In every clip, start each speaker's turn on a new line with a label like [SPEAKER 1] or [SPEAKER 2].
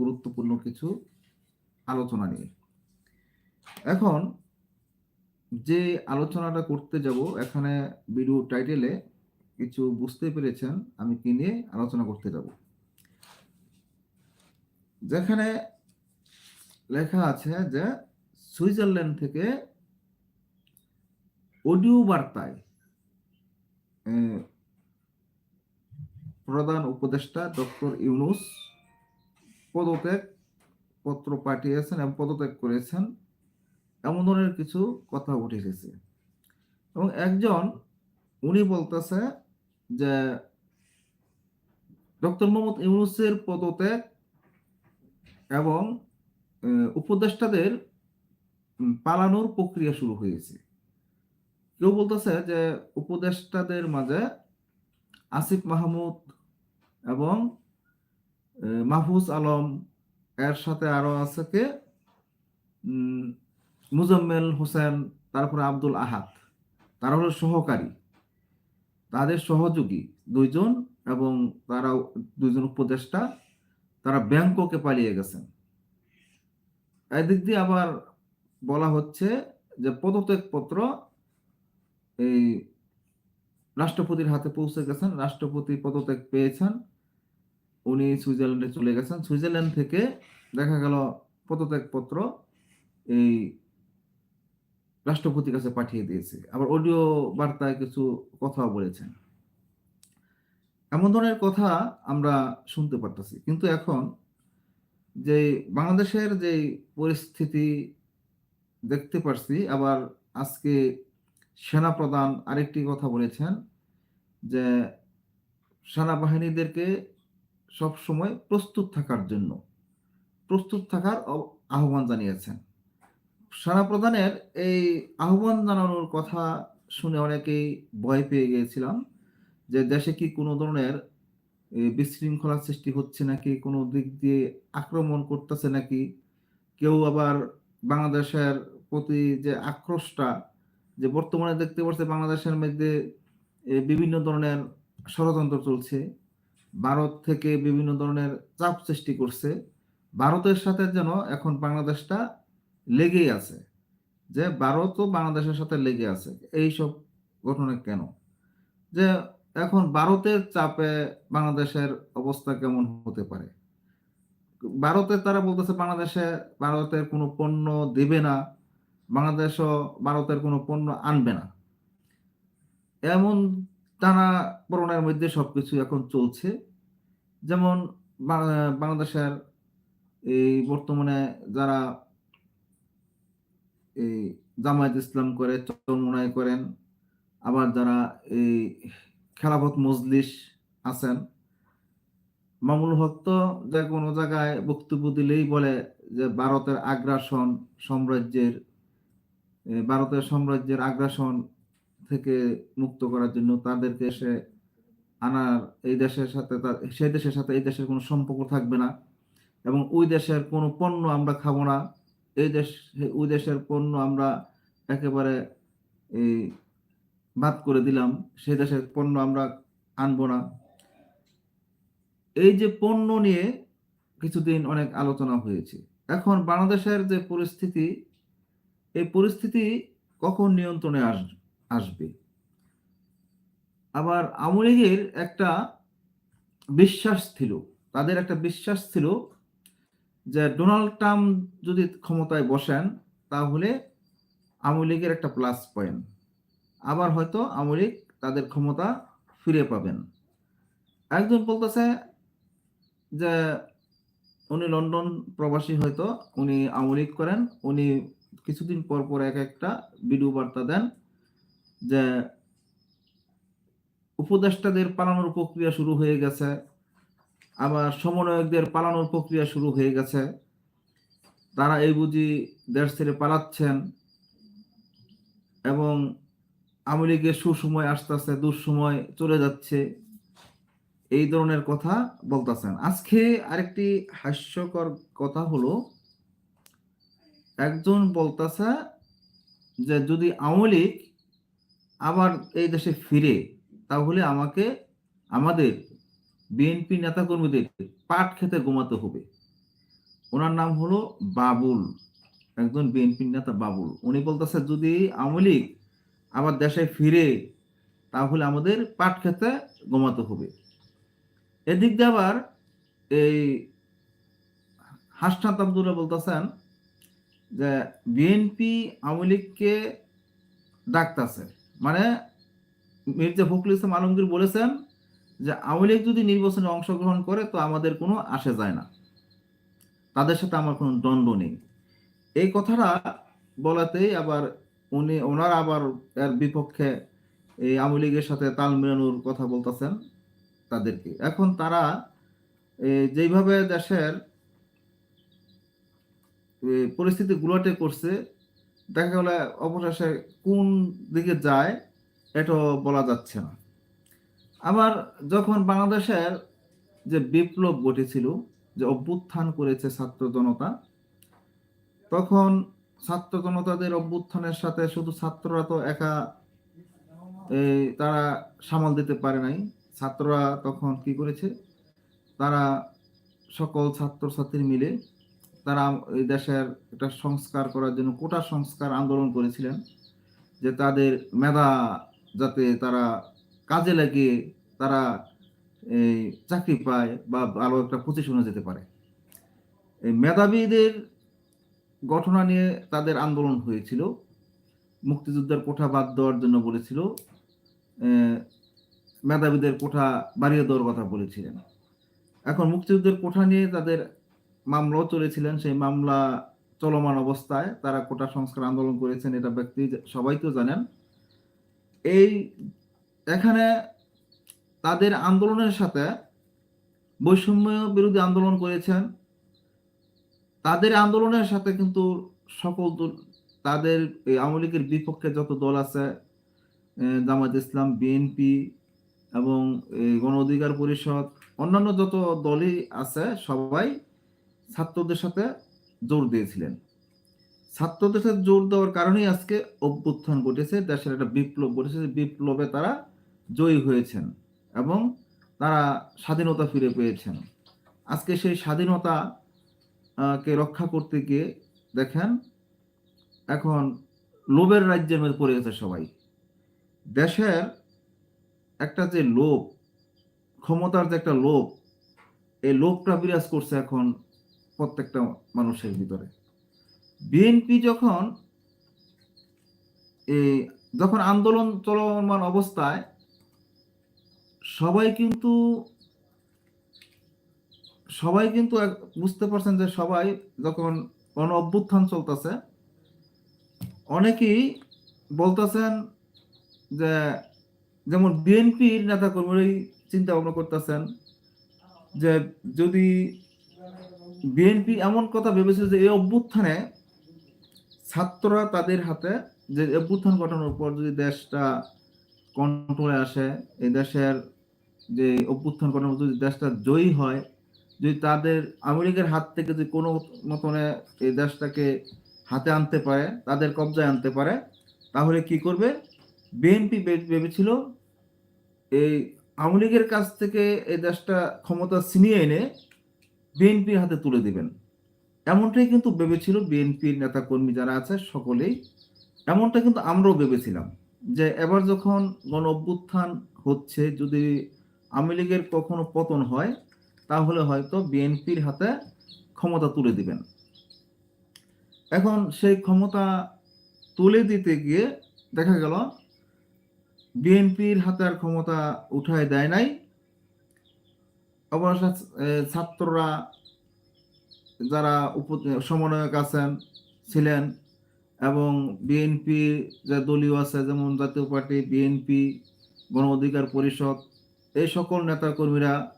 [SPEAKER 1] গুরুত্বপূর্ণ কিছু আলোচনা নিয়ে। এখন যে আলোচনাটা করতে যাব, এখানে ভিডিও টাইটেলে কিছু বুঝতে পেরেছেন, আমি কি নিয়ে আলোচনা করতে যাব। যেখানে লেখা আছে যে, সুইজারল্যান্ড থেকে অডিও বার্তায় প্রধান উপদেষ্টা ডক্টর ইউনুস পদত্যাগ পত্র পাঠিয়েছেন এবং পদত্যাগ করেছেন। এমন ধরনের কিছু কথা উঠে এসেছে এবং একজন, উনি বলতেছে যে, ডক্টর মোহাম্মদ ইউনুসের পদত্যাগ এবং উপদেষ্টাদের পালানোর প্রক্রিয়া শুরু হয়েছে। কেউ বলতেছে যে, উপদেষ্টাদের মাঝে আসিফ মাহমুদ এবং মাহফুজ আলম এর সাথে আরও আছে কে? মুজাম্মেল হোসেন, তারপরে আব্দুল আহাদ। তারা হলো সহকারী। তাদের সহযোগী দুইজন এবং তারা দুইজন উপদেষ্টা। তারা ব্যাংককে পালিয়ে গেছেন। এদিক দিয়ে আবার বলা হচ্ছে যে পদত্যাগ পত্র এই রাষ্ট্রপতির হাতে পৌঁছে গেছেন। রাষ্ট্রপতি পদত্যাগ পেয়েছেন। উনি সুইজারল্যান্ডে চলে গেছেন। সুইজারল্যান্ড থেকে দেখা গেল পদত্যাগ পত্র এই রাষ্ট্রপতির কাছে পাঠিয়ে দিয়েছে। আবার অডিও বার্তায় কিছু কথা বলেছেন। এমন ধরনের কথা আমরা শুনতে পারতেছি। কিন্তু এখন যে বাংলাদেশের যে পরিস্থিতি দেখতে পারছি, আবার আজকে সেনাপ্রধান আরেকটি কথা বলেছেন যে সেনাবাহিনীদেরকে সব সময় প্রস্তুত থাকার জন্য। প্রস্তুত থাকার আহ্বান জানিয়েছেন। সেনাপ্রধানের এই আহ্বান জানানোর কথা শুনে অনেকেই ভয় পেয়ে গিয়েছিলাম যে দেশে কি কোনো ধরনের বিশৃঙ্খলা সৃষ্টি হচ্ছে নাকি, কোনো দিক দিয়ে আক্রমণ করতেছে নাকি? কেউ আবার বাংলাদেশের প্রতি যে আক্রোশটা, যে বর্তমানে দেখতে পাচ্ছে বাংলাদেশের মধ্যে বিভিন্ন ধরনের ষড়যন্ত্র চলছে। ভারত থেকে বিভিন্ন ধরনের চাপ সৃষ্টি করছে। ভারতের সাথে যেন এখন বাংলাদেশটা লেগেই আছে। যে ভারতও বাংলাদেশের সাথে লেগে আছে। এই সব ঘটনা কেন? যে এখন ভারতের চাপে বাংলাদেশের অবস্থা কেমন হতে পারে? ভারতে তারা বলতেছে বাংলাদেশে ভারতের কোনো পণ্য দেবে না। বাংলাদেশও ভারতের কোনো পণ্য আনবে না। এমন টানা পড়নের মধ্যে সবকিছু এখন চলছে। যেমন বাংলাদেশের এই বর্তমানে যারা এই জামায়াত ইসলাম করে, চরমোনাই করেন, আবার যারা এই খেলাফত মজলিস আছেন মামুল হক তো যে কোনো জায়গায় বক্তব্য দিলেই বলে যে ভারতের আগ্রাসন সাম্রাজ্যের ভারতের সাম্রাজ্যের আগ্রাসন থেকে মুক্ত করার জন্য তাদেরকে সে আনার এই দেশের সাথে সেই দেশের সাথে এই দেশের কোনো সম্পর্ক থাকবে না এবং ওই দেশের কোনো পণ্য আমরা খাব না। এই দেশ, ওই দেশের পণ্য আমরা একেবারে এই বাদ করে দিলাম, সেই দেশের পণ্য আমরা আনব না। এই যে পণ্য নিয়ে কিছুদিন অনেক আলোচনা হয়েছে। এখন বাংলাদেশের যে পরিস্থিতি, এই পরিস্থিতি কখন নিয়ন্ত্রণে আস, আসবে? আবার আওয়ামী লীগের একটা বিশ্বাস ছিল, তাদের একটা বিশ্বাস ছিল যে ডোনাল্ড ট্রাম্প যদি ক্ষমতায় বসেন, তাহলে আওয়ামী লীগের একটা প্লাস পয়েন্ট আবার হয়তো আওয়ামী লীগ তাদের ক্ষমতা ফিরে পাবেন। একজন বলতেছে যে উনি লন্ডন প্রবাসী হয়তো, উনি আওয়ামী লীগ করেন, উনি কিছুদিন পর পর এক একটা ভিডিও বার্তা দেন যে উপদেষ্টাদের পালানোর প্রক্রিয়া শুরু হয়ে গেছে। আবার সমন্বয়কদের পালানোর প্রক্রিয়া শুরু হয়ে গেছে। তারা এই বুঝি দেশ ছেড়ে পালাচ্ছেন এবং আওয়ামী লীগের সুসময় আসতেছে, দুঃসময় চলে যাচ্ছে। এই ধরনের কথা বলতেছেন। আজকে আরেকটি হাস্যকর কথা হলো, একজন বলতেছে যে যদি আওয়ামী লীগ আবার এই দেশে ফিরে তাহলে আমাকে, আমাদের বিএনপি নেতাকর্মীদের পাট খেতে ঘুমাতে হবে। ওনার নাম হলো বাবুল, একজন বিএনপি নেতা বাবুল। উনি বলতেছে, যদি আওয়ামী লীগ আবার দেশে ফিরে, তাহলে আমাদের পাট খেতে গমাতে হবে। এদিক দিয়ে আবার এই হাসনাত আব্দুল্লাহ বলতেছেন যে, বিএনপি আওয়ামী লীগকে ডাকতেছে। মানে মির্জা ফখরুল ইসলাম আলমগীর বলেছেন যে আওয়ামী লীগ যদি নির্বাচনে অংশগ্রহণ করে, তো আমাদের কোনো আসে যায় না। তাদের সাথে আমার কোনো দ্বন্দ্ব নেই। এই কথাটা বলাতেই আবার উনি, ওনার আবার এর বিপক্ষে এই আওয়ামী লীগের সাথে তাল মেলানোর কথা বলতেছেন তাদেরকে। এখন তারা যেইভাবে দেশের পরিস্থিতি গুলোটে করছে, দেখা গেলে অবশেষে কোন দিকে যায় এটা বলা যাচ্ছে না। আবার যখন বাংলাদেশের যে বিপ্লব ঘটেছিল, যে অভ্যুত্থান করেছে ছাত্র জনতা, তখন ছাত্র জনতাদের অভ্যুত্থানের সাথে শুধু ছাত্ররা তো একা তারা সামাল দিতে পারে নাই। ছাত্ররা তখন কি করেছে? তারা সকল ছাত্রছাত্রী মিলে তারা এই দেশের একটা সংস্কার করার জন্য, কোটা সংস্কার আন্দোলন করেছিলেন, যে তাদের মেধা যাতে তারা কাজে লাগিয়ে তারা এই চাকরি পায় বা ভালো একটা পজিশনে যেতে পারে। এই মেধাবীদের ঘটনা নিয়ে তাদের আন্দোলন হয়েছিল। মুক্তিযুদ্ধের কোঠা বাদ দেওয়ার জন্য বলেছিল। মেধাবীদের কোঠা বাড়িয়ে দেওয়ার কথা বলেছিলেন। এখন মুক্তিযুদ্ধের কোঠা নিয়ে তাদের মামলাও চলেছিলেন। সেই মামলা চলমান অবস্থায় তারা কোটা সংস্কার আন্দোলন করেছেন, এটা ব্যক্তি সবাই তো জানেন। এই এখানে তাদের আন্দোলনের সাথে বৈষম্য বিরোধী আন্দোলন করেছেন। তাদের আন্দোলনের সাথে কিন্তু সকল তাদের এই আওয়ামী লীগের বিপক্ষে যত দল আছে আহ, জামায়াত ইসলাম বিএনপি এবং এই গণ অধিকার পরিষদ অন্যান্য যত দলই আছে সবাই ছাত্রদের সাথে জোর দিয়েছিলেন। ছাত্রদের সাথে জোর দেওয়ার কারণেই আজকে অভ্যুত্থান ঘটেছে, দেশের একটা বিপ্লব ঘটেছে। বিপ্লবে তারা জয়ী হয়েছেন এবং তারা স্বাধীনতা ফিরে পেয়েছেন। আজকে সেই স্বাধীনতা কে রক্ষা করতে গিয়ে দেখেন, এখন লোভের রাজ্যের মধ্যে পড়ে গেছে সবাই। দেশের একটা যে লোভ, ক্ষমতার যে একটা লোভ, এই লোভটা বিরাজ করছে এখন প্রত্যেকটা মানুষের ভিতরে। বিএনপি যখন এই যখন আন্দোলন চলমান অবস্থায়, সবাই কিন্তু সবাই কিন্তু বুঝতে পারছেন যে সবাই যখন গণ অভ্যুত্থান চলতেছে, অনেকেই বলতেছেন যে, যেমন বিএনপির নেতা কর্মীরাই চিন্তা ভাবনা করতেছেন যে যদি বিএনপি এমন কথা ভেবেছিল যে এই অভ্যুত্থানে ছাত্ররা তাদের হাতে যে অভ্যুত্থান ঘটানোর পর যদি দেশটা কন্ট্রোলে আসে, এই দেশের যে অভ্যুত্থান ঘটানোর যদি দেশটা জয়ী হয়, যদি তাদের লীগের হাত থেকে যদি কোনো মতনে এই দেশটাকে হাতে আনতে পারে, তাদের কবজায় আনতে পারে, তাহলে কি করবে? বিএনপি ভেবেছিল এই আওয়ামী লীগের কাছ থেকে এই দেশটা ক্ষমতা ছিনিয়ে এনে বিএনপির হাতে তুলে দিবেন। এমনটাই কিন্তু ভেবেছিল বিএনপির নেতা কর্মী যারা আছে সকলেই। এমনটা কিন্তু আমরাও ভেবেছিলাম যে এবার যখন গণ অভ্যুত্থান হচ্ছে, যদি আওয়ামী লীগের কখনো পতন হয়, তাহলে হয়তো বিএনপির হাতে ক্ষমতা তুলে দিবেন। এখন সেই ক্ষমতা তুলে দিতে গিয়ে দেখা গেল বিএনপির হাতে আর ক্ষমতা উঠায় দেয় নাই। অবশ্য ছাত্ররা যারা উপ- সমন্বয়ক আছেন, ছিলেন এবং বিএনপি যে দলীয় আছে, যেমন জাতীয় পার্টি বিএনপি গণ অধিকার পরিষদ, এই সকল নেতা কর্মীরা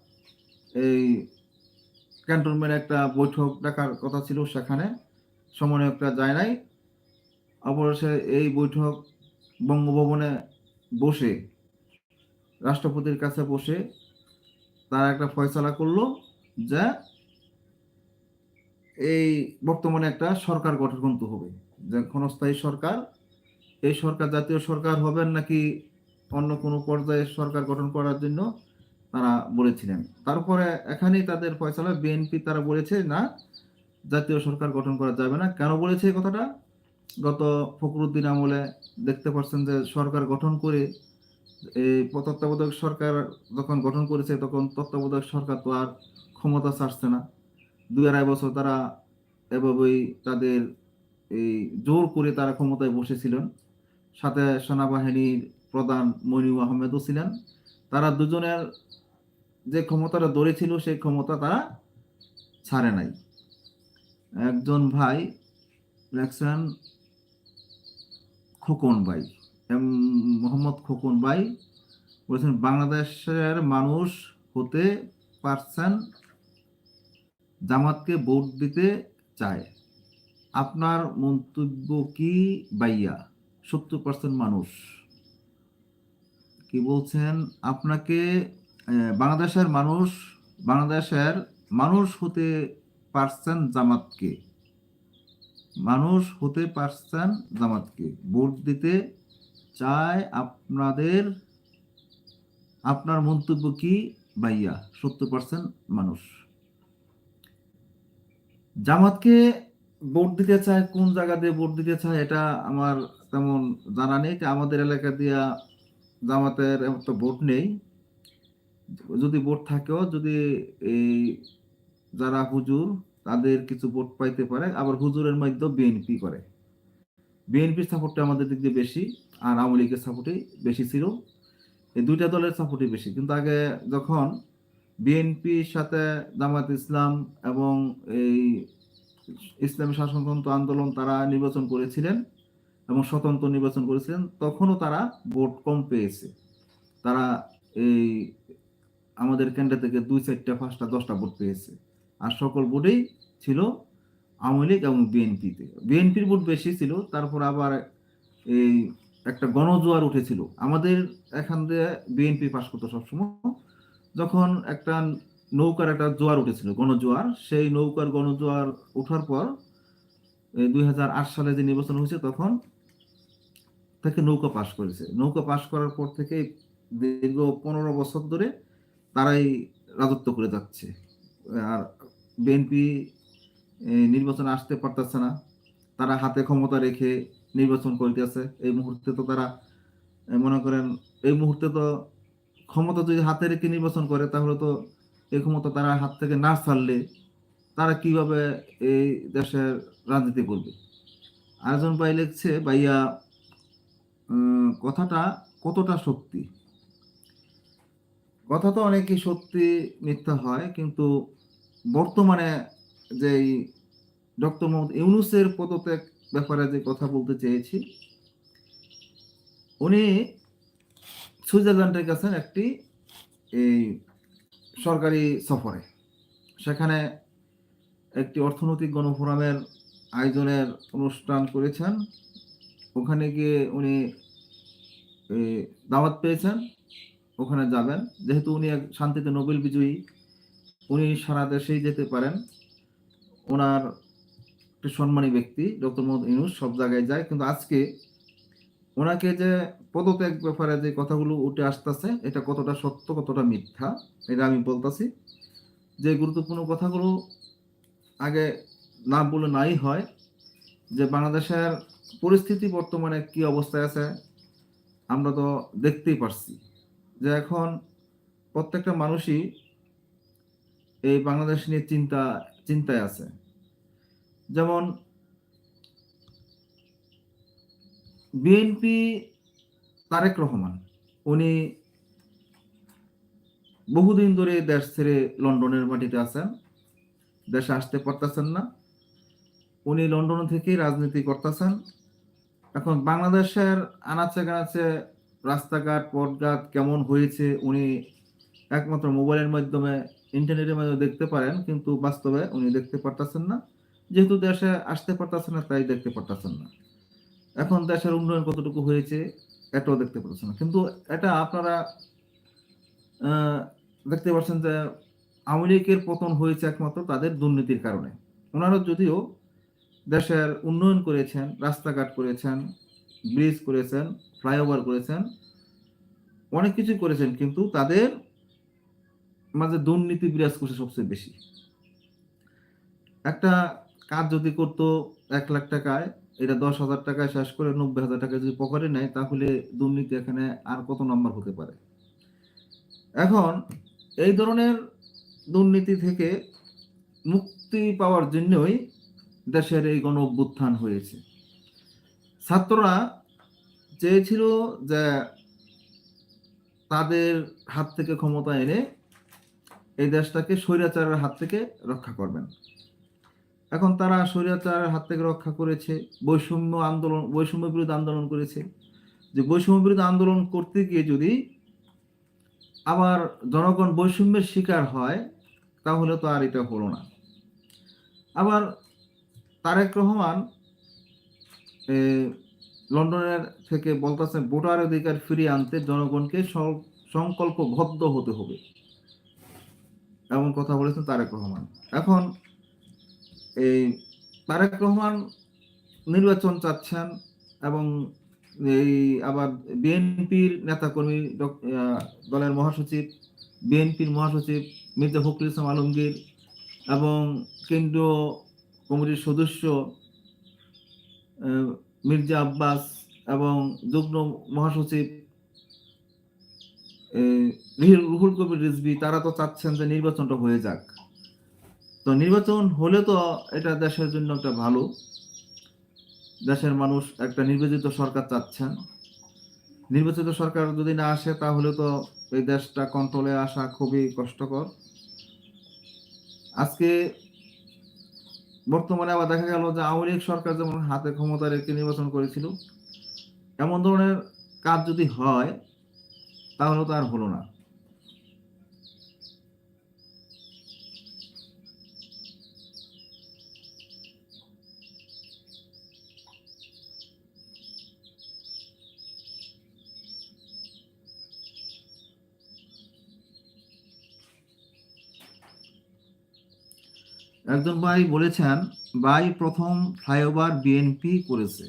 [SPEAKER 1] এই ক্যান্টনমেন্টে একটা বৈঠক ডাকার কথা ছিল, সেখানে সমন্বয়করা যায় নাই। অবশেষে এই বৈঠক বঙ্গভবনে বসে, রাষ্ট্রপতির কাছে বসে তারা একটা ফয়সালা করল যে এই বর্তমানে একটা সরকার গঠন করতে হবে। যে ক্ষণস্থায়ী সরকার, এই সরকার জাতীয় সরকার হবেন নাকি অন্য কোনো পর্যায়ে সরকার গঠন করার জন্য তারা বলেছিলেন। তারপরে এখানেই তাদের ফয়সালা, বিএনপি তারা বলেছে না, জাতীয় সরকার গঠন করা যাবে না। কেন বলেছে এই কথাটা? গত ফখরুদ্দিন আমলে দেখতে পাচ্ছেন যে সরকার গঠন করে এই তত্ত্বাবধায়ক সরকার যখন গঠন করেছে, তখন তত্ত্বাবধায়ক সরকার তো আর ক্ষমতা ছাড়ছে না। দুই আড়াই বছর তারা এভাবেই তাদের এই জোর করে তারা ক্ষমতায় বসেছিলেন। সাথে সেনাবাহিনীর প্রধান মনিউ আহমেদও ছিলেন। তারা দুজনের যে ক্ষমতাটা ধরেছিল সেই ক্ষমতা তারা ছাড়ে নাই। একজন ভাই লেখছেন খোকন ভাই, এম মোহাম্মদ খোকন ভাই বলেছেন, বাংলাদেশের মানুষ হতে পারছেন জামাতকে ভোট দিতে চায়। আপনার মন্তব্য কি বাইয়া সত্তর পার্সেন্ট মানুষ। কি বলছেন? আপনাকে বাংলাদেশের মানুষ বাংলাদেশের মানুষ হতে পারছেন জামাতকে। মানুষ হতে পারছেন জামাতকে। ভোট দিতে চায় আপনাদের, আপনার মন্তব্য কি ভাইয়া? সত্তর পার্সেন্ট মানুষ। জামাতকে ভোট দিতে চায়, কোন জায়গা দিয়ে ভোট দিতে চায়, এটা আমার তেমন জানা নেই। আমাদের এলাকা দিয়া জামাতের তো ভোট নেই। যদি ভোট থাকেও, যদি এই যারা হুজুর, তাদের কিছু ভোট পাইতে পারে, আবার হুজুরের মধ্যে বিএনপি করে। বিএনপির সাপোর্টটা আমাদের দিক দিয়ে বেশি, আর আওয়ামী লীগের সাপোর্টই বেশি ছিল। এই দুইটা দলের সাপোর্টই বেশি। কিন্তু আগে যখন বিএনপির সাথে জামাত ইসলাম এবং এই ইসলামী শাসনতন্ত্র আন্দোলন তারা নির্বাচন করেছিলেন এবং স্বতন্ত্র নির্বাচন করেছিলেন, তখনও তারা ভোট কম পেয়েছে। তারা এই আমাদের কেন্দ্র থেকে দুই চারটা, পাঁচটা, দশটা ভোট পেয়েছে। আর সকল ভোটেই ছিল আওয়ামী লীগ এবং বিএনপিতে বিএনপির ভোট বেশি ছিল, তারপর আবার এই একটা গণজোয়ার উঠেছিল। আমাদের এখান দিয়ে বিএনপি পাশ করতো সবসময়। যখন একটা নৌকার একটা জোয়ার উঠেছিল, গণজোয়ার, সেই নৌকার গণজোয়ার ওঠার পর দুই হাজার আট সালে যে নির্বাচন হয়েছে, তখন থেকে নৌকা পাশ করেছে। নৌকা পাশ করার পর থেকে দীর্ঘ পনেরো বছর ধরে তারাই রাজত্ব করে যাচ্ছে। আর বিএনপি নির্বাচনে আসতে পারতেছে না। তারা হাতে ক্ষমতা রেখে নির্বাচন করিতেছে। এই মুহূর্তে তো তারা মনে করেন, এই মুহূর্তে তো ক্ষমতা যদি হাতে রেখে নির্বাচন করে, তাহলে তো এই ক্ষমতা তারা হাত থেকে না ছাড়লে তারা কীভাবে এই দেশের রাজনীতি করবে? আরেকজন ভাই লিখছে, ভাইয়া কথাটা কতটা সত্যি? কথা তো অনেকই সত্যি, মিথ্যা হয়, কিন্তু বর্তমানে যে ডক্টর মোহাম্মদ ইউনুসের পদত্যাগ ব্যাপারে যে কথা বলতে চেয়েছি, উনি সুইজারল্যান্ডে গেছেন একটি এই সরকারি সফরে। সেখানে একটি অর্থনৈতিক গণফোরামের আয়োজনের অনুষ্ঠান করেছেন। ওখানে গিয়ে উনি দাওয়াত পেয়েছেন। ওখানে যাবেন। যেহেতু উনি এক শান্তিতে নোবেল বিজয়ী, উনি সারা দেশেই যেতে পারেন। ওনার একটি সম্মানী ব্যক্তি, ডক্টর মোহাম্মদ ইনুস সব জায়গায় যায়। কিন্তু আজকে ওনাকে যে পদত্যাগ ব্যাপারে যে কথাগুলো উঠে আসতেছে, এটা কতটা সত্য, কতটা মিথ্যা, এটা আমি বলতাছি। যে গুরুত্বপূর্ণ কথাগুলো আগে না বলে নাই হয়, যে বাংলাদেশের পরিস্থিতি বর্তমানে কি অবস্থায় আছে, আমরা তো দেখতেই পারছি। যে এখন প্রত্যেকটা মানুষই এই বাংলাদেশ নিয়ে চিন্তা, চিন্তায় আছে। যেমন বিএনপি তারেক রহমান, উনি বহুদিন ধরে দেশ ছেড়ে লন্ডনের মাটিতে আছেন। দেশে আসতে পারতেছেন না। উনি লন্ডন থেকেই রাজনীতি করতেছেন। এখন বাংলাদেশের আনাচে কানাচে রাস্তাঘাট, পথঘাট কেমন হয়েছে, উনি একমাত্র মোবাইলের মাধ্যমে, ইন্টারনেটের মাধ্যমে দেখতে পারেন, কিন্তু বাস্তবে উনি দেখতে পারতেছেন না। যেহেতু দেশে আসতে পারতেছেন না, তাই দেখতে পারতেছেন না। এখন দেশের উন্নয়ন কতটুকু হয়েছে, এটাও দেখতে পাচ্ছেন না। কিন্তু এটা আপনারা দেখতে পাচ্ছেন যে আওয়ামী লীগের পতন হয়েছে একমাত্র তাদের দুর্নীতির কারণে। ওনারা যদিও দেশের উন্নয়ন করেছেন, রাস্তাঘাট করেছেন, ব্রিজ করেছেন, ফ্লাইওভার করেছেন, অনেক কিছু করেছেন, কিন্তু তাদের মাঝে দুর্নীতি বিরাজ করছে সবচেয়ে বেশি। একটা কাজ যদি করতো এক লাখ টাকায় এটা দশ হাজার টাকায় শেষ করে নব্বই হাজার টাকা যদি পকেটে নেয়, তাহলে দুর্নীতি এখানে আর কত নম্বর হতে পারে? এখন এই ধরনের দুর্নীতি থেকে মুক্তি পাওয়ার জন্যই দেশের এই গণ অভ্যুত্থান হয়েছে। ছাত্ররা চেয়েছিল যে তাদের হাত থেকে ক্ষমতা এনে এই দেশটাকে স্বৈরাচারের হাত থেকে রক্ষা করবেন। এখন তারা স্বৈরাচারের হাত থেকে রক্ষা করেছে, বৈষম্য আন্দোলন, বৈষম্য বিরোধী আন্দোলন করেছে। যে বৈষম্য বিরোধী আন্দোলন করতে গিয়ে যদি আবার জনগণ বৈষম্যের শিকার হয়, তাহলে তো আর এটা হলো না। আবার তারেক রহমান লন্ডনের থেকে বলতেছে, ভোটার অধিকার ফিরিয়ে আনতে জনগণকে সংকল্পবদ্ধ হতে হবে। এমন কথা বলেছেন তারেক রহমান। এখন এই তারেক রহমান নির্বাচন চাচ্ছেন এবং এই আবার বিএনপির নেতাকর্মী দলের মহাসচিব, বিএনপির মহাসচিব মির্জা ফখরুল ইসলাম আলমগীর এবং কেন্দ্রীয় কমিটির সদস্য মির্জা আব্বাস এবং যুগ্ম মহাসচিব রুহুল কবির রিজভি, তারা তো চাচ্ছেন যে নির্বাচনটা হয়ে যাক। তো নির্বাচন হলে তো এটা দেশের জন্য একটা ভালো। দেশের মানুষ একটা নির্বাচিত সরকার চাচ্ছেন নির্বাচিত সরকার যদি না আসে, তাহলে তো এই দেশটা কন্ট্রোলে আসা খুবই কষ্টকর। আজকে বর্তমানে আবার দেখা গেল যে আওয়ামী লীগ সরকার যেমন হাতে ক্ষমতা রেখে নির্বাচন করেছিল, এমন ধরনের কাজ যদি হয়, তাহলে তো আর হলো না। একজন ভাই বলেছেন, ভাই প্রথম ফ্লাইওভার বিএনপি করেছে,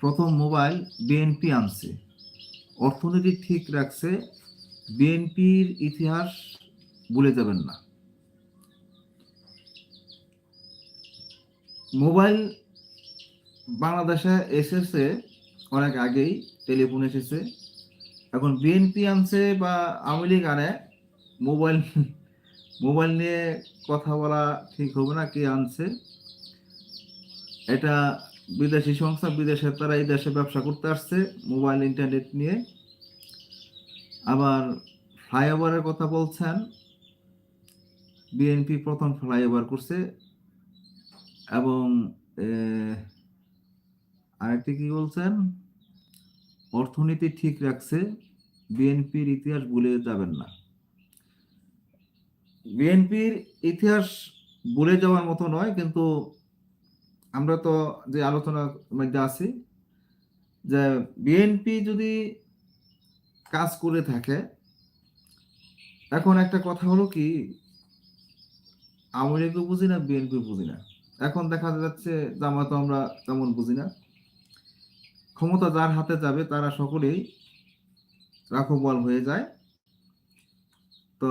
[SPEAKER 1] প্রথম মোবাইল বিএনপি আনছে, অর্থনীতি ঠিক রাখছে, বিএনপির ইতিহাস ভুলে যাবেন না। মোবাইল বাংলাদেশে এসেছে অনেক আগেই, টেলিফোন এসেছে। এখন বিএনপি আনছে বা আওয়ামী লীগ আনে, মোবাইল মোবাইল নিয়ে কথা বলা ঠিক হবে না, কে আনছে? এটা বিদেশি সংস্থা বিদেশের তারা এই দেশে ব্যবসা করতে আসছে, মোবাইল, ইন্টারনেট নিয়ে। আবার ফ্লাইওভারের কথা বলছেন, বিএনপি প্রথম ফ্লাইওভার করছে, এবং আরেকটি কি বলছেন? অর্থনীতি ঠিক রাখছে, বিএনপির ইতিহাস ভুলে যাবেন না। বিএনপির ইতিহাস ভুলে যাওয়ার মতো নয়, কিন্তু আমরা তো যে আলোচনার মধ্যে আছি, যে বিএনপি যদি কাজ করে থাকে, এখন একটা কথা হলো কি, আওয়ামী লীগও বুঝি না বিএনপি বুঝি না। এখন দেখা যাচ্ছে জামাত আমরা তেমন বুঝি না। ক্ষমতা যার হাতে যাবে, তারা সকলেই রাখবল হয়ে যায়। তো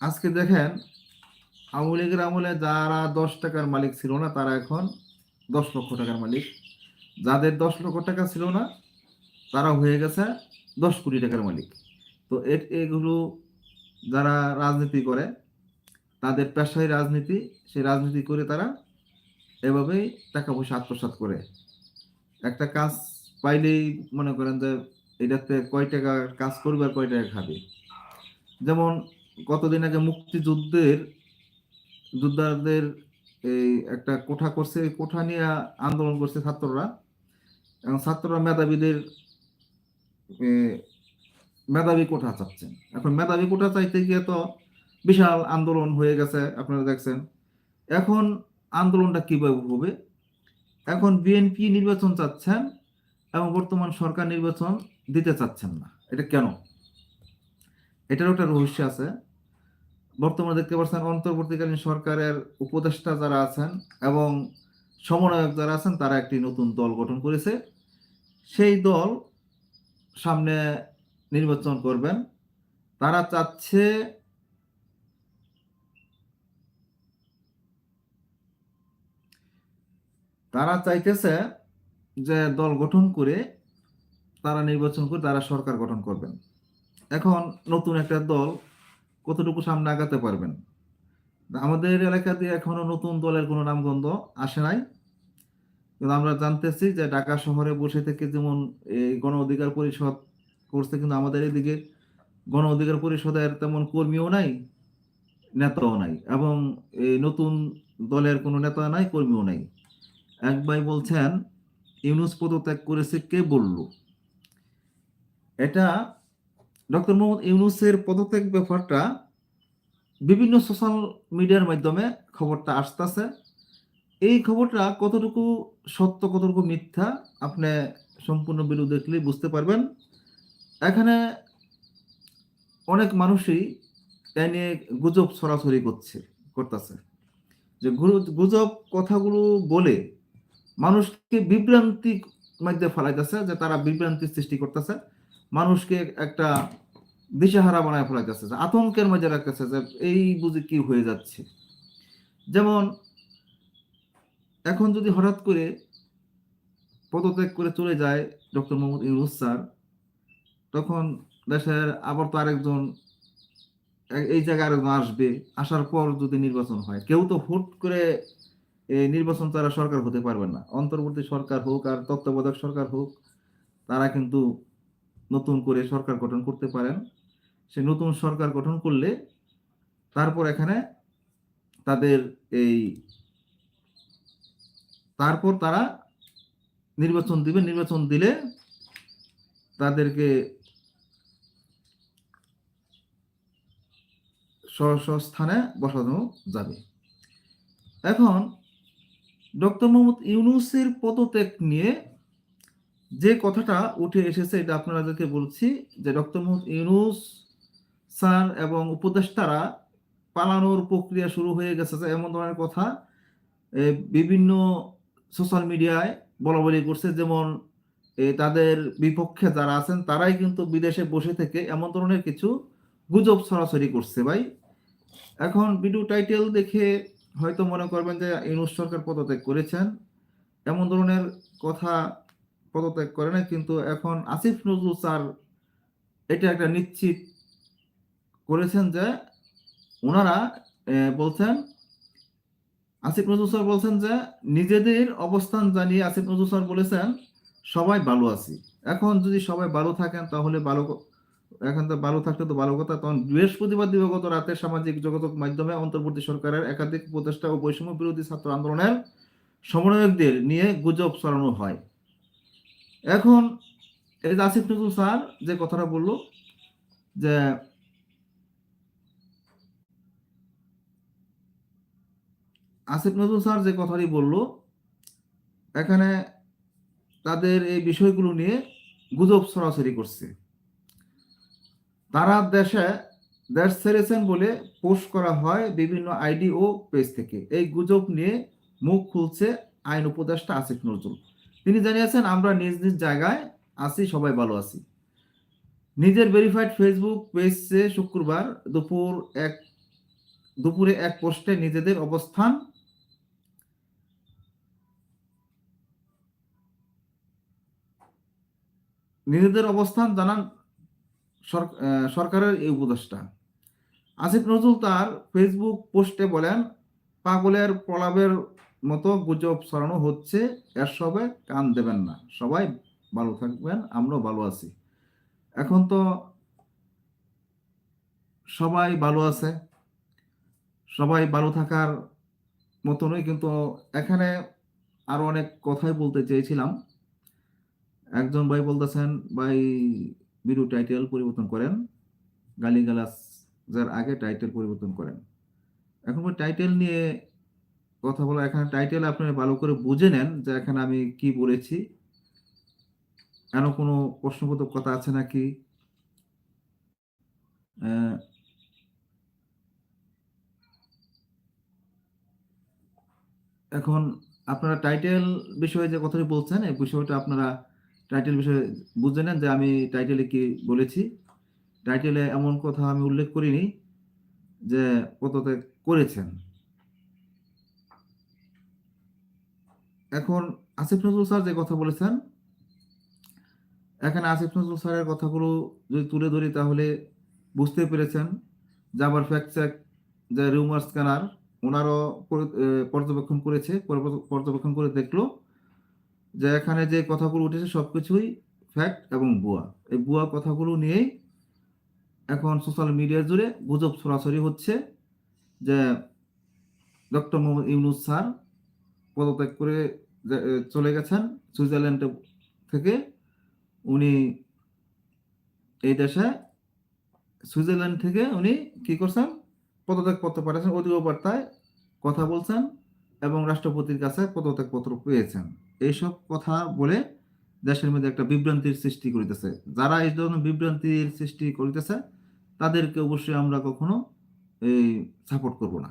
[SPEAKER 1] আজকে দেখেন, আওয়ামী লীগের আমলে যারা দশ টাকার মালিক ছিল না, তারা এখন দশ লক্ষ টাকার মালিক। যাদের দশ লক্ষ টাকা ছিল না, তারা হয়ে গেছে দশ কোটি টাকার মালিক। তো এগুলো যারা রাজনীতি করে, তাদের পেশায় রাজনীতি, সেই রাজনীতি করে তারা এভাবেই টাকা পয়সা আত্মসাৎ করে। একটা কাজ পাইলেই মনে করেন যে, এটাতে কয় টাকা কাজ করবে আর কয় টাকা খাবে। যেমন কতদিন আগে মুক্তিযুদ্ধের যোদ্ধাদের এই একটা কোঠা করছে কোঠা নিয়ে আন্দোলন করছে ছাত্ররা। এবং ছাত্ররা মেধাবীদের মেধাবী কোঠা চাচ্ছেন। এখন মেধাবী কোঠা চাইতে গিয়ে তো বিশাল আন্দোলন হয়ে গেছে, আপনারা দেখছেন। এখন আন্দোলনটা কীভাবে হবে? এখন বিএনপি নির্বাচন চাচ্ছেন এবং বর্তমান সরকার নির্বাচন দিতে চাচ্ছেন না। এটা কেন? এটারও একটা রহস্য আছে। বর্তমানে দেখতে পাচ্ছেন অন্তর্বর্তীকালীন সরকারের উপদেষ্টা যারা আছেন এবং সমন্বয়ক যারা আছেন, তারা একটি নতুন দল গঠন করেছে। সেই দল সামনে নির্বাচন করবেন। তারা চাচ্ছে তারা চাইতেছে যে দল গঠন করে তারা নির্বাচন করে তারা সরকার গঠন করবেন। এখন নতুন একটা দল কতটুকু সামনে আগাতে পারবেন? আমাদের এলাকাতে এখনও নতুন দলের কোনো নামগন্ধ আসে নাই। কিন্তু আমরা জানতেছি যে ঢাকা শহরে বসে থেকে যেমন এই গণ অধিকার পরিষদ করছে, কিন্তু আমাদের এদিকে গণ অধিকার পরিষদের তেমন কর্মীও নাই, নেতাও নাই এবং এই নতুন দলের কোনো নেতা নাই, কর্মীও নাই। এক ভাই বলছেন, ইউনুস পদত্যাগ করেছে কে বলল? এটা ডক্টর মোহাম্মদ ইউনুসের পদত্যাগ ব্যাপারটা বিভিন্ন সোশ্যাল মিডিয়ার মাধ্যমে খবরটা আসতেছে। এই খবরটা কতটুকু সত্য, কতটুকু মিথ্যা, আপনি সম্পূর্ণ ভিডিও দেখলে বুঝতে পারবেন। এখানে অনেক মানুষই এ নিয়ে গুজব ছড়াছড়ি করছে, করতেছে। যে গুজব কথাগুলো বলে মানুষকে বিভ্রান্তি মধ্যে ফেলাইতেছে, যে তারা বিভ্রান্তি সৃষ্টি করতেছে। মানুষকে একটা দিশেহারা বানায় ফেলাইতেছে, যে আতঙ্কের মধ্যে রাখতেছে, যে এই বুঝি কি হয়ে যাচ্ছে। যেমন, এখন যদি হঠাৎ করে পদত্যাগ করে চলে যায় ডক্টর মোহাম্মদ ইউনুস স্যার, তখন দেশের আবার তো আরেকজন এই জায়গায় আরেকজন আসবে, আসার পর যদি নির্বাচন হয়। কেউ তো হুট করে এই নির্বাচন তারা সরকার হতে পারবে না। অন্তর্বর্তী সরকার হোক আর তত্ত্বাবধায়ক সরকার হোক, তারা কিন্তু নতুন করে সরকার গঠন করতে পারেন। সে নতুন সরকার গঠন করলে তারপর এখানে তাদের এই তারপর তারা নির্বাচন দিবে। নির্বাচন দিলে তাদেরকে স্থানে বসানো যাবে। এখন ডক্টর মোহাম্মদ ইউনুসের পদত্যাগ নিয়ে যে কথাটা উঠে এসেছে এটা আপনাদেরকে বলছি যে ডক্টর মোহাম্মদ ইউনুস স্যার এবং উপদেষ্টারা পালানোর প্রক্রিয়া শুরু হয়ে গেছে এমন ধরনের কথা বিভিন্ন সোশ্যাল মিডিয়ায় বলা বলি করছে। যেমন তাদের বিপক্ষে যারা আছেন, তারাই কিন্তু বিদেশে বসে থেকে এমন ধরনের কিছু গুজব ছড়াছড়ি করছে ভাই। এখন ভিডিও টাইটেল দেখে হয়তো মনে করবেন যে ইউনুস সরকার পদত্যাগ করেছেন। এমন ধরনের কথা পদত্যাগ করে না কিন্তু এখন আসিফ নজরুল স্যার এটা একটা নিশ্চিত করেছেন যে ওনারা বলছেন, আসিফ নজরুল স্যার বলছেন যে নিজেদের অবস্থান জানিয়ে আসিফ নজরুল স্যার বলেছেন, সবাই ভালো আছি। এখন যদি সবাই ভালো থাকেন, তাহলে ভালো এখন তো ভালো থাকলে তো ভালো কথা। তখন বৃহস্পতিবার দিবগত রাতে সামাজিক যোগাযোগ মাধ্যমে অন্তর্বর্তী সরকারের একাধিক উপদেষ্টা ও বৈষম্য বিরোধী ছাত্র আন্দোলনের সমন্বয়কদের নিয়ে গুজব ছড়ানো হয়। এখন এই যে আসিফ নজরুল স্যার যে কথাটা বলল যে আসিফ নজরুল স্যার যে কথাটি বলল, এখানে তাদের এই বিষয়গুলো নিয়ে গুজব ছড়াছড়ি করছে। তারা দেশে, দেশ ছেড়েছেন বলে পোস্ট করা হয় বিভিন্ন আইডি ও পেজ থেকে। এই গুজব নিয়ে মুখ খুলছে আইন উপদেষ্টা আসিফ নজরুল। তিনি জানিয়েছেন, আমরা নিজ নিজ জায়গায় আছি, সবাই ভালো আছি। নিজের ভেরিফাইড ফেসবুক পেজে শুক্রবার দুপুর এক, দুপুরে এক পোস্টে নিজেদের অবস্থান নিজেদের অবস্থান জানান সরকারের এই উপদেষ্টা। আসিফ নজরুল তার ফেসবুক পোস্টে বলেন, পাগলের প্রলাপের মতো গুজব ছড়ানো হচ্ছে, এর সবে কান দেবেন না। সবাই ভালো থাকবেন, আমরাও ভালো আছি। এখন তো সবাই ভালো আছে। সবাই ভালো থাকার মতনই কিন্তু এখানে আরও অনেক কথাই বলতে চেয়েছিলাম। একজন ভাই বলতেছেন, ভাই ভিডিও টাইটেল পরিবর্তন করেন। গালিগালাজ যার আগে টাইটেল পরিবর্তন করেন। এখন টাইটেল নিয়ে কথা বলা এখানে টাইটেল আপনি ভালো করে বুঝে নেন যে এখানে আমি কি বলেছি। কেন কোনো প্রশ্নবোধক কথা আছে নাকি? এখন আপনারা টাইটেল বিষয়ে যে কথাটি বলছেন, এই বিষয়টা আপনারা টাইটেল বিষয়ে বুঝে নেন যে আমি টাইটেলে কি বলেছি। টাইটেলে এমন কথা আমি উল্লেখ করিনি যে পদত্যাগ করেছেন। এখন আসিফ নজরুল স্যার যে কথা বলেছেন, এখানে আসিফ নজরুল স্যারের কথাগুলো যদি তুলে ধরি তাহলে বুঝতে পেরেছেন। যে আবার ফ্যাক্ট চেক যে রিউমার স্ক্যানার ওনারও পর্যবেক্ষণ করেছে পর্যবেক্ষণ করে দেখল যে এখানে যে কথাগুলো উঠেছে সব কিছুই ফ্যাক্ট এবং বুয়া এই বুয়া কথাগুলো নিয়েই এখন সোশ্যাল মিডিয়া জুড়ে গুজব ছড়াছড়ি হচ্ছে যে ডক্টর মোহাম্মদ ইউনুস স্যার পদত্যাগ করে চলে গেছেন সুইজারল্যান্ড থেকে, উনি এই দেশে সুইজারল্যান্ড থেকে উনি কি করছেন? পদত্যাগ পত্র পাঠিয়েছেন অডিও বার্তায় কথা বলছেন এবং রাষ্ট্রপতির কাছে পদত্যাগ পত্র পেয়েছেন। এইসব কথা বলে দেশের মধ্যে একটা বিভ্রান্তির সৃষ্টি করিতেছে। যারা এই ধরনের বিভ্রান্তির সৃষ্টি করিতেছে, তাদেরকে অবশ্যই আমরা কখনো এই সাপোর্ট করব না।